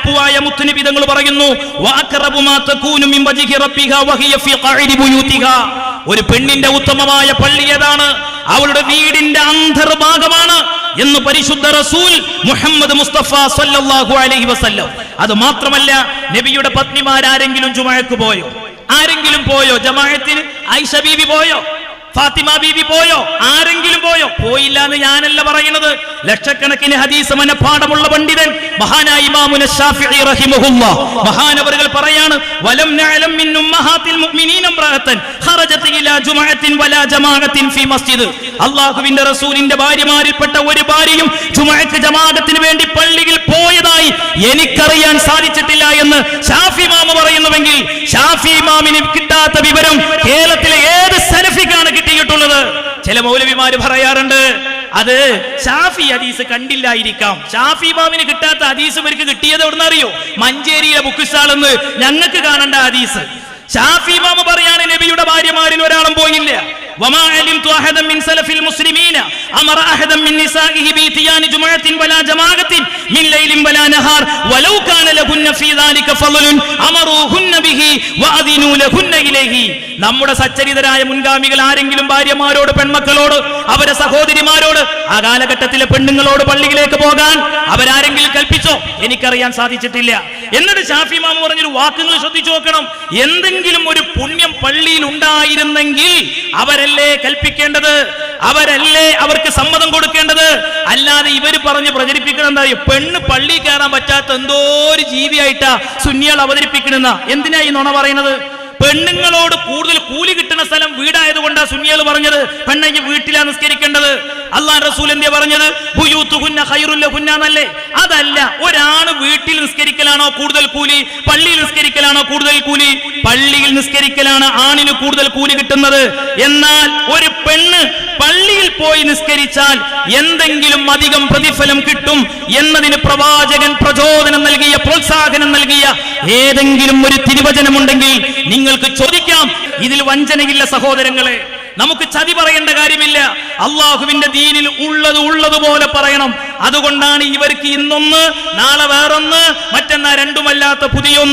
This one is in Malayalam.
ലോകവെപ്പുവായ മുത്തുനബി തങ്ങൾ പറയുന്നു. ഒരു പെണ്ണിന്റെ ഉത്തമമായ പള്ളി ഏതാണ്? അവളുടെ വീടിന്റെ അന്തർഭാഗമാണ് എന്ന് പരിശുദ്ധ റസൂൽ മുഹമ്മദ് മുസ്തഫ സല്ലല്ലാഹു അലൈഹി വസല്ലം. അത് മാത്രമല്ല നബിയുടെ പത്നിമാരാരെങ്കിലും ജുമഅക്ക് പോയോ? ആരെങ്കിലും പോയോ? ജമാഅത്തിന് ഐഷ ബീവി പോയോ? ഫാത്തിമ ബീബി പോയോ? പോയില്ല എന്ന് ഞാനല്ല പറയുന്നത് ലക്ഷക്കണക്കിന് ഹദീസ് മനഃപാഠമുള്ള പണ്ഡിതൻ മഹാനായ ഇമാമുന ശാഫിഈ റഹിമഹുല്ലാ. മഹാനവറുകൾ പറയാണ് വലം നഅലം മിൻ ഉമ്മഹാത്തിൽ മുഅ്മിനീന ഇംറഅത്തൻ ഇലാ ജുമഅത്തിൻ വലാ ജമാഅത്തിൻ ഫീ മസ്ജിദ്. അല്ലാഹുവിന്റെ റസൂലിന്റെ ഭാര്യമാരിൽപ്പെട്ട ഒരു ഭാര്യയും ജുമഅക്ക് ജമാഅത്തിന് വേണ്ടി പള്ളിയിൽ പോയതായി എനിക്കറിയാൻ സാധിച്ചിട്ടില്ല എന്ന് ഷാഫി മാമ പറയുന്നുവെങ്കിൽ ഷാഫി മാമിന് കിട്ടാത്ത വിവരം കേരളത്തിലെ ഏത് സലഫിക്കാണ് കിട്ടിയിട്ടുള്ളത്? ചില മൗലവിമാര് പറയാറുണ്ട് അത് ഷാഫി ഹദീസ് കണ്ടില്ലായിരിക്കാം ഷാഫി ഇമാമിന് കിട്ടാത്ത ഹദീസ് ഇവർക്ക് കിട്ടിയത് എവിടുന്ന് അറിയോ മഞ്ചേരിയിലെ ബുക്ക് സ്റ്റാളെന്ന് ഞങ്ങൾക്ക് കാണേണ്ട ഹദീസ് ഷാഫി ഇമാമ പറയാണ് നബിയുടെ ഭാര്യമാരിൽ ഒരാളും പോയില്ല وما علمت أحدا من سلف المسلمين أمر أحدا من نسائه بإتيان جمعة ولا جماعة من ليل ولا نهار ولو كان لهن في ذلك فضل أمروهن به وأذنوا لهن إليه നമ്മുടെ സച്ചരിതരായ മുൻഗാമികൾ ആരെങ്കിലും ഭാര്യമാരോട് പെൺമക്കളോട് അവരെ സഹോദരിമാരോട് ആ കാലഘട്ടത്തിലെ പെണ്ണുങ്ങളോട് പള്ളിയിലേക്ക് പോകാൻ അവരാരെങ്കിലും കൽപ്പിച്ചോ എനിക്കറിയാൻ സാധിച്ചിട്ടില്ല എന്നിട്ട് ഷാഫി മാമ പറഞ്ഞൊരു വാക്കുകൾ ശ്രദ്ധിച്ചു നോക്കണം എന്തെങ്കിലും ഒരു പുണ്യം പള്ളിയിൽ ഉണ്ടായിരുന്നെങ്കിൽ അവരല്ലേ കൽപ്പിക്കേണ്ടത് അവരല്ലേ അവർക്ക് സമ്മതം കൊടുക്കേണ്ടത് അല്ലാതെ ഇവർ പറഞ്ഞ് പ്രചരിപ്പിക്കണം എന്താ പെണ്ണ് പള്ളി കയറാൻ പറ്റാത്ത എന്തോ ഒരു ജീവിയായിട്ടാ സുന്നിയാൾ അവതരിപ്പിക്കണെന്ന. എന്തിനാ ഈ നുണ പറയുന്നത്? പെണ്ണുങ്ങളോട് കൂടുതൽ കൂലി കിട്ടുന്ന സ്ഥലം വീടായതുകൊണ്ടാ സുന്നിയാൾ പറഞ്ഞത്. പെണ്ണെങ്കിൽ വീട്ടിലാ നിസ്കരിക്കേണ്ടത്. അള്ളാൻ റസൂൽ എന്തിയാ പറഞ്ഞത്? അതല്ല ഒരാണ് വീട്ടിൽ നിസ്കരിക്കലാണോ കൂടുതൽ കൂലി? പള്ളിയിൽ നിസ്കരിക്കലാണോ കൂടുതൽ കൂലി? പള്ളിയിൽ നിസ്കരിക്കലാണ് ആണിന് കൂടുതൽ കൂലി കിട്ടുന്നത്. എന്നാൽ ഒരു പെണ്ണ് പോയി നിസ്കരിച്ചാൽ എന്തെങ്കിലും അധികം പ്രതിഫലം കിട്ടും എന്നതിന് പ്രവാചകൻ പ്രചോദനം നൽകിയ പ്രോത്സാഹനം നൽകിയ ഏതെങ്കിലും ഒരു തിരുവചനമുണ്ടെങ്കിൽ നിങ്ങൾക്ക് ചോദിക്കാം ഇതിൽ വഞ്ചനയില്ല സഹോദരങ്ങളെ. നമുക്ക് ചതി പറയേണ്ട കാര്യമില്ല. അള്ളാഹുവിന്റെ ദീനിൽ ഉള്ളത് ഉള്ളതുപോലെ പറയണം. അതുകൊണ്ടാണ് ഇവർക്ക് ഇന്നൊന്ന് നാളെ വേറൊന്ന് മറ്റെന്നാ രണ്ടുമല്ലാത്ത പുതിയൊന്ന്